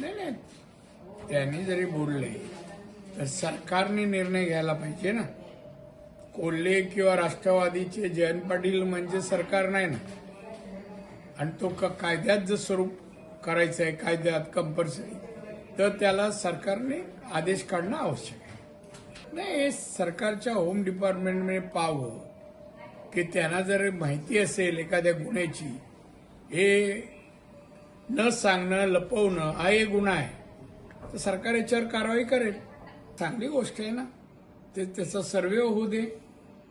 नाही नाही त्यांनी जरी बोलले तर सरकारने निर्णय घ्यायला पाहिजे ना. कोल्हे किंवा राष्ट्रवादीचे जयंत पाटील म्हणजे सरकार नाही ना. आणि तो क- कायद्यात जर स्वरूप करायचं आहे कायद्यात कंपल्सरी तर त्याला सरकारने आदेश काढणं आवश्यक आहे. नाही हे सरकारच्या होम डिपार्टमेंटने पाहावं की त्यांना जर माहिती असेल एखाद्या गुन्ह्याची हे न सांगणं लपवणं हा एक गुन्हा आहे. तर सरकार याच्यावर कारवाई करेल. चांगली गोष्ट आहे ना. ते त्याचा सर्वे होऊ दे.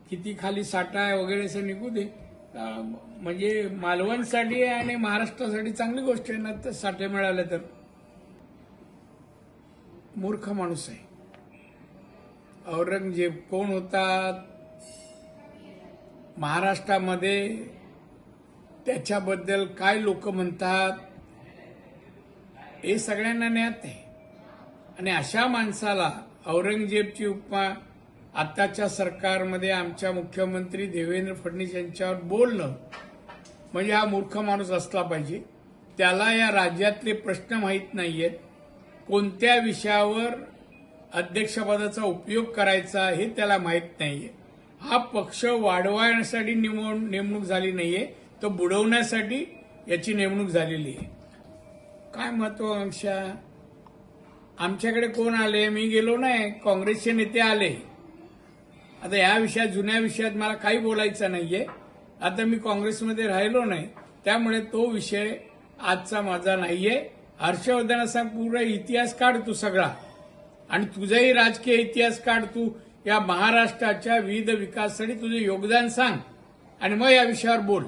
किती खाली साठा आहे वगैरे असं निघू दे. म्हणजे मालवणसाठी आणि महाराष्ट्रासाठी चांगली गोष्ट आहे ना तर साठे मिळाले तर. मूर्ख माणूस आहे. औरंगजेब कोण होता? महाराष्ट्रामध्ये त्याच्याबद्दल काय लोक म्हणतात? हे सगळ्यांना ज्ञात आहे. आणि अशा माणसाला औरंगजेबची उपमा आताच्या सरकारमध्ये आमच्या मुख्यमंत्री देवेंद्र फडणवीस यांच्यावर बोलणं म्हणजे हा मूर्ख माणूस असला पाहिजे. त्याला या राज्यातले प्रश्न माहीत नाहीयेत. कोणत्या विषयावर अध्यक्षपदाचा उपयोग करायचा हे त्याला माहीत नाहीये. हा पक्ष वाढवण्यासाठी निवड नेमणूक झाली नाहीये. तो बुडवण्यासाठी याची नेमणूक झालेली आहे. काय महत्वाकांक्षा? आमच्याकडे कोण आले? मी गेलो नाही. काँग्रेसचे नेते आले. आता या विषयात जुन्या विषयात मला काही बोलायचं नाहीये. आता मी काँग्रेसमध्ये राहिलो नाही. त्यामुळे तो विषय आजचा माझा नाहीये. हर्षवर्धन असा पूर्ण इतिहास काढ तू सगळा. आणि तुझाही राजकीय इतिहास काढ तू. या महाराष्ट्राच्या विविध विकासासाठी तुझे योगदान सांग. आणि मग या विषयावर बोल.